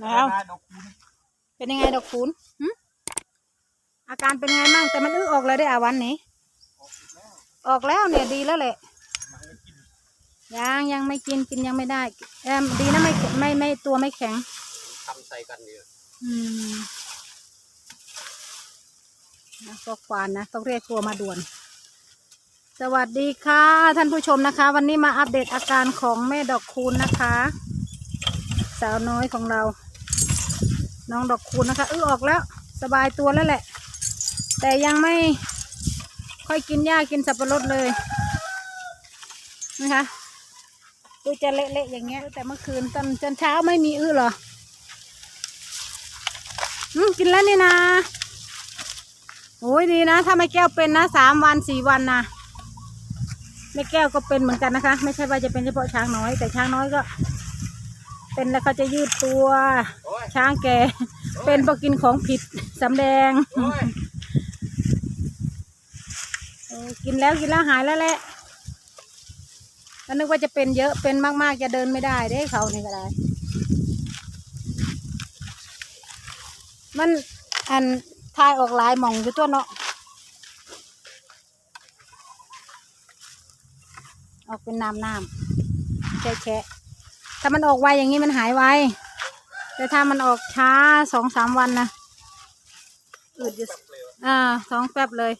แล้วดอกคูณเป็นยังไงดอกคูณหึอาการเป็นไงมั่งแต่มันอื้อออกเลยได้อาวันนี้ ออกแล้วเนี่ยดีแล้วแหละยังยังไม่กินกินยังไม่ได้เอมดีนะไม่ไม่ไม่ตัวไม่แข็งทำใส่กันเนี่ยอืมนะก็ควานนะต้องเรียกตัวมาด่วน สวัสดีค่ะ ท่านผู้ชมนะคะ วันนี้มาอัปเดตอาการของแม่ดอกคูณนะคะ สาวน้อยของเรา น้องดอกคูณนะคะเอื้อออกแล้ว สบายตัวแล้วแหละ แต่ยังไม่ค่อยกินหญ้ากินสับปะรดเลยนะคะดูจะเละๆอย่างเงี้ยแต่เมื่อคืนตอนจนเช้าไม่มีอื้อหรออืมกินแล้วนี่นะโอ้ยดีนะ ถ้าไม่แก้วเป็นนะสามวันสี่วันนะไม่แก้วก็เป็นเหมือนกันนะคะ ไม่ใช่ว่าจะเป็นเฉพาะช้างน้อย แต่ช้างน้อยก็ เป็นแล้วเขาจะยืดตัวโอ้ยช้างแก่ เป็นเพราะกินของผิดสำแดงโอ้ยเออกินแล้วกินแล้วหายแล้วแหละก็นึกว่าจะเป็นเยอะเป็นมากๆจะเดินไม่ได้เด้เขานี่ก็ได้ มันอันทายออกหลายหมองอยู่ตัวเนาะออกเป็นน้ำน้ำแฉะแฉะ ถ้ามันออกไวอย่างนี้มันหายไว แต่ถ้ามันออกช้าสองสามวันนะอืดอยู่อ่าสองแป๊บเลย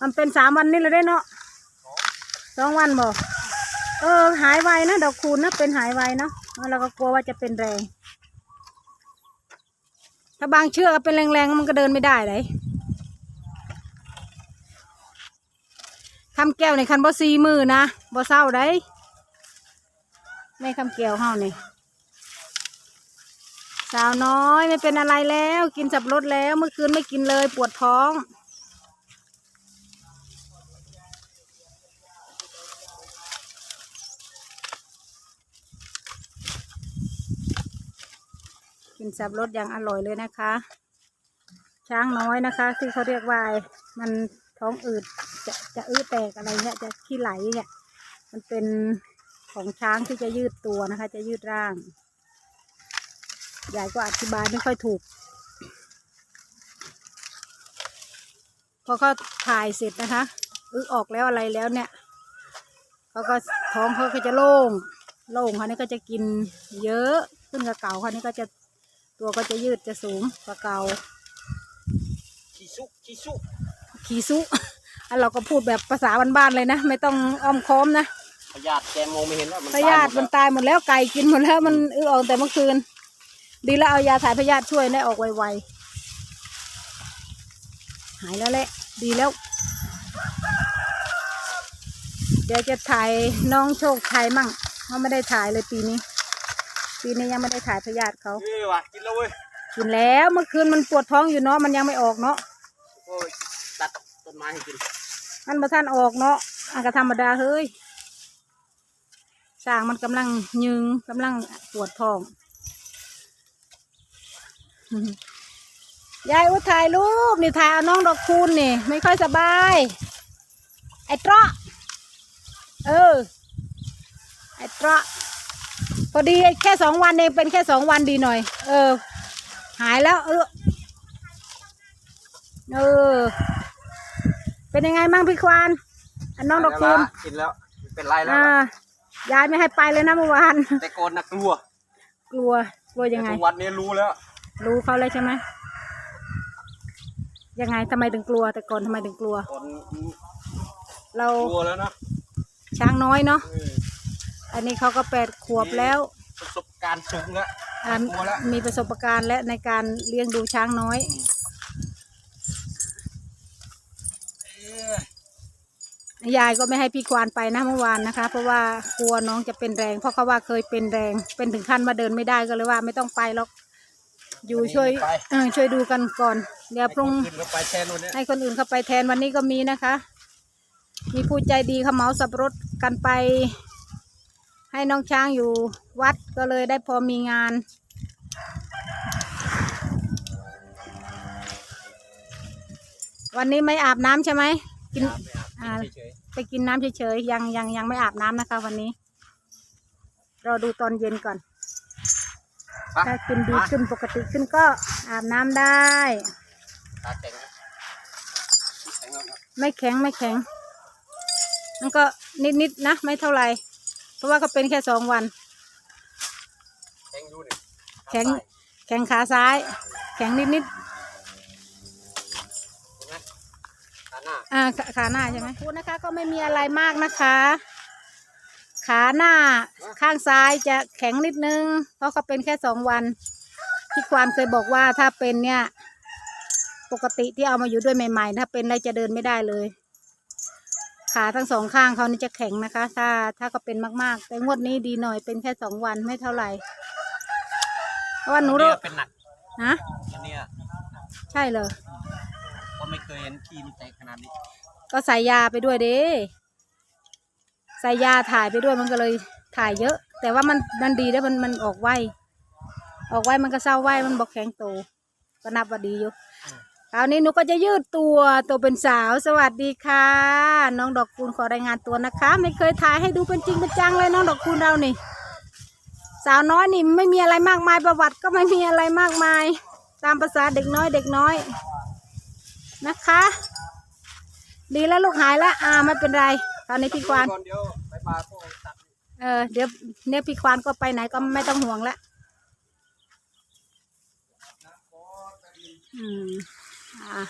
มันเป็นสามวันนี่เลยได้เนาะสองวันบอกเออ หายไวนะดอกคูณนะเป็นหายไวเนาะเราก็กลัวว่าจะเป็นแรง ถ้าบางเชือกเป็นแรงๆมันก็เดินไม่ได้เลยคำแก้วในคันบ่ซีมือนะบ่เศร้าได้ ไม่คำแก้วเฮานี่สาวน้อยไม่เป็นอะไรแล้ว กินสับรดแล้วเมื่อคืนไม่กินเลยปวดท้องกินสับรดอย่างอร่อยเลยนะคะ ช้างน้อยนะคะที่เขาเรียกว่ามันท้องอืดจะจะอื้อแตกอะไรเนี่ยจะขี้ไหลเนี่ยมันเป็น ของช้างที่จะยืดตัวนะคะ จะยืดร่าง ยายก็อธิบายไม่ค่อยถูก พอเขาถ่ายเสร็จนะคะอึออกแล้วอะไรแล้วเนี่ยเขาก็ท้องเขาก็จะโล่ง โล่งเขานี่ก็จะกินเยอะขึ้นกับเก่าเขานี่ก็จะตัวก็จะยืดจะสูงกว่าเก่าขี้ซุกขี้ซุกขี่ซุอันเราก็พูดแบบภาษาบ้านๆเลยนะ ไม่ต้องอ้อมค้อมนะ พยาธิแกมองไม่เห็นว่ามันพยาธิมันตายหมดแล้วไก่กินหมดแล้วมันอึออกแต่เมื่อคืน ดีแล้วเอายาถ่ายพยาธิช่วยได้ออกไวๆหายแล้วแหละดีแล้ว เดี๋ยวจะถ่ายน้องโชคชัยมั่งเขาไม่ได้ถ่ายเลยปีนี้ ปีนี้ยังไม่ได้ถ่ายพยาธิเขาเอ้ยว่ะกินแล้วเว้ยกินแล้วเมื่อคืนมันปวดท้องอยู่เนาะมันยังไม่ออกเนาะโอ้ยตัดต้นไม้ให้กินมันมาท่านออกเนาะอันก็ธรรมดาเฮ้ย สร้างมันกำลังยึงกำลังปวดท้อง ยายอุถ่ายรูปนี่ถ่ายเอาน้องดอกคูณนี่ ไม่ค่อยสบาย ไอ้เตราะเออ ไอ้เตราะพอดีแค่สองวันเองเป็นแค่สองวันดีหน่อย เออ หายแล้ว เออเออ เป็นยังไงบ้างพี่ควานอันน้องดอกคูณกินแล้วไม่เป็นไรแล้วอ่าล่ะ ยายไม่ให้ไปเลยนะเมื่อวาน แต่ก่อนนะกลัวกลัว กลัวยังไง แต่ทุกวันนี้รู้แล้ว รู้เขาเลยใช่ไหมยังไงทำไมถึงกลัว แต่ก่อนทำไมถึงกลัว ก่อนเรากลัวแล้วนะช้างน้อยเนาะ เอออันนี้เขาก็แปดขวบแล้วประสบการณ์สูงแล้วอ่า กลัวแล้วมีประสบการณ์และในการเลี้ยงดูช้างน้อยเอ้ย ยายก็ไม่ให้พี่ควานไปนะเมื่อวานนะคะ เพราะว่ากลัวน้องจะเป็นแรง เพราะเขาว่าเคยเป็นแรง เป็นถึงขั้นว่าเดินไม่ได้ก็เลยว่าไม่ต้องไปหรอกอยู่ช่วยไป เออช่วยดูกันก่อนเดี๋ยวพรุ่งให้คนอื่นก็ไปแทนวันนี้ให้คนอื่นเข้าไปแทนวันนี้ก็มีนะคะ มีผู้ใจดีเขาเหมาสับปะรถกันไป ให้น้องช้างอยู่วัดก็เลยได้พอมีงาน วันนี้ไม่อาบน้ำใช่ไหมกิน อ่าเฉยไปกินน้ำเฉยๆยังยังยังไม่อาบน้ำนะคะ วันนี้รอดูตอนเย็นก่อนไปถ้ากินดีขึ้นปกติขึ้นก็อาบน้ำได้ ตาแข็งแข็งแล้วครับไม่แข็งไม่แข็ง มันก็นิดๆนะ ไม่เท่าไหร่เพราะว่าก็เป็นแค่สองวัน แข็งอยู่นี่แข็ง แข็งขาซ้าย แข็งนิดเหน้าๆอ่าขาขาหน้าใช่ไหมคุณนะคะก็ไม่มีอะไรมากนะคะ ขาหน้าข้างซ้ายจะแข็งนิดนึง เพราะเขาเป็นแค่สองวันพี่ควานเคยบอกว่าถ้าเป็นเนี่ย ปกติที่เอามาอยู่ด้วยใหม่ๆ ถ้าเป็นอะไรจะเดินไม่ได้เลย ขาทั้งสองข้างเขานี่จะแข็งนะคะ ถ้าถ้าก็เป็นมากๆ แต่งวดนี้ดีหน่อยเป็นแค่สองวันไม่เท่าไหร่เพราะว่าหนูเนี่รู้ยเป็นหนักฮะอันเนี้ยใช่เลย ยเห็นขี้มันแตกขนาดนี้ก็ใส่ยาไปด้วยเด้ใส่ยาถ่ายไปด้วยมันก็เลยถ่ายเยอะ แต่ว่ามันมันดีแล้วมันมันออกไวออกไวมันก็เศร้าไวมันบอกแข็งโตก็นับว่าดีอยู่คราวนี้หนูก็จะยืดตัวตัวเป็นสาวสวัสดีค่ะ น้องดอกคูณขอรายงานตัวนะคะ ไม่เคยถ่ายให้ดูเป็นจริงเป็นจังเลยน้องดอกคูณเรานี่สาวน้อยนี่ไม่มีอะไรมากมายประวัติก็ไม่มีอะไรมากมาย ตามภาษาเด็กน้อยเด็กน้อย นะคะ ดีแล้วลูกหายแล้วอ่าไม่เป็นไร ตอนนี้พี่ควานก่อนเดี๋ยวไปปลาพวกตัดเออเดี๋ยวเนี่ยพี่ควานก็ไปไหนก็ไม่ต้องห่วงละอืมอ่า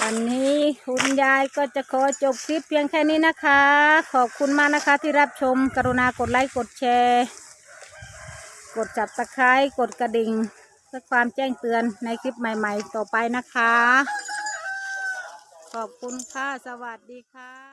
วันนี้คุณยายก็จะขอจบคลิปเพียงแค่นี้นะคะ ขอบคุณมากนะคะที่รับชม กรุณากดไลค์ กดแชร์ กดจับตะไคร้กดกระดิ่ง เพื่อความแจ้งเตือนในคลิปใหม่ ๆ ต่อไปนะคะ ขอบคุณค่ะ สวัสดีค่ะ